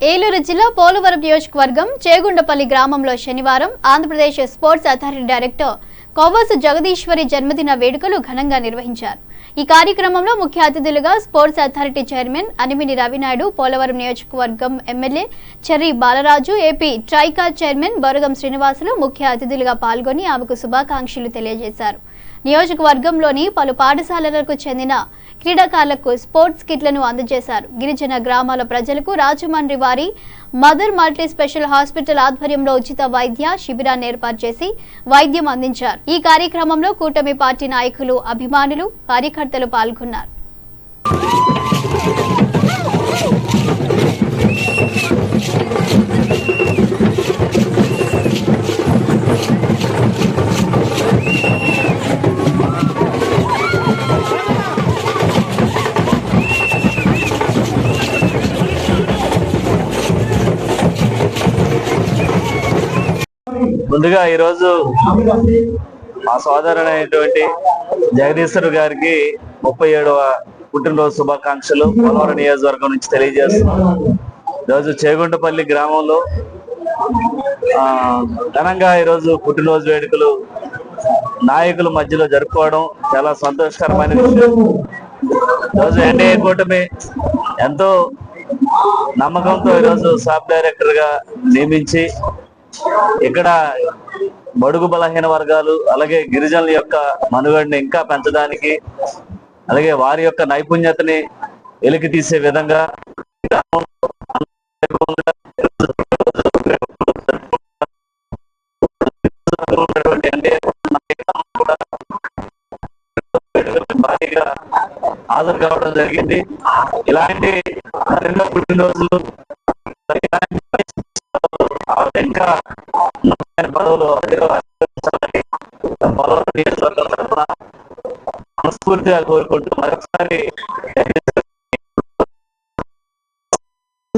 ఏలూరు జిల్లా పోలవరం నియోజకవర్గం చేగుండపల్లి గ్రామంలో శనివారం Andhra Pradesh sports authority director Kovvasu Jagadeeswari జన్మదిన వేడుకలు ఘనంగా నిర్వహించారు. ఈ కార్యక్రమంలో ముఖ్య అతిథులుగా sports authority chairman Animini Ravinaidu Polavaram నియోజకవర్గం MLA Cherry Balaraju AP TRICOR chairman Boragam Srinivasulu ముఖ్య అతిథులుగా పాల్గొని ఆమెకు శుభాకాంక్షలు తెలియజేశారు. నియోజకవర్గంలోని పలు పాఠశాలలకు చెందిన క్రీడాకారులకు స్పోర్ట్స్ కిట్లను అందజేశారు. గిరిజన గ్రామాల ప్రజలకు రాజమండ్రి వారి మదర్ మల్టీ స్పెషల్ హాస్పిటల్ ఆధ్వర్యంలో ఉచిత వైద్య శిబిరాన్ని ఏర్పాటు చేసి వైద్యం అందించారు. ఈ కార్యక్రమంలో కూటమి పార్టీ నాయకులు అభిమానులు కార్యకర్తలు పాల్గొన్నారు. ముందుగా ఈరోజు మా సోదరుడైనటువంటి జగదీశ్వర్ గారికి ముప్పై ఏడవ పుట్టినరోజు శుభాకాంక్షలు. పోలవరం నియోజకవర్గం నుంచి తెలియజేస్తున్నాం. ఈరోజు చేగుంటపల్లి గ్రామంలో ఘనంగా ఈరోజు పుట్టినరోజు వేడుకలు నాయకుల మధ్యలో జరుపుకోవడం చాలా సంతోషకరమైన విషయం. ఈరోజు ఎన్డీఏ కూటమి ఎంతో నమ్మకంతో ఈరోజు సబ్ డైరెక్టర్గా నియమించి ఇక్కడ బడుగు బలహీన వర్గాలు అలాగే గిరిజనుల యొక్క మనుగడిని ఇంకా పెంచడానికి అలాగే వారి యొక్క నైపుణ్యతని వెలికి తీసే విధంగా భారీగా హాజరు కావడం జరిగింది. ఇలాంటి మరెన్నో పుట్టినరోజులు ఇంకా ఉన్నతమైన పదవులు నియోజకవర్గం తరఫున మనస్ఫూర్తిగా కోరుకుంటూ మరొకసారి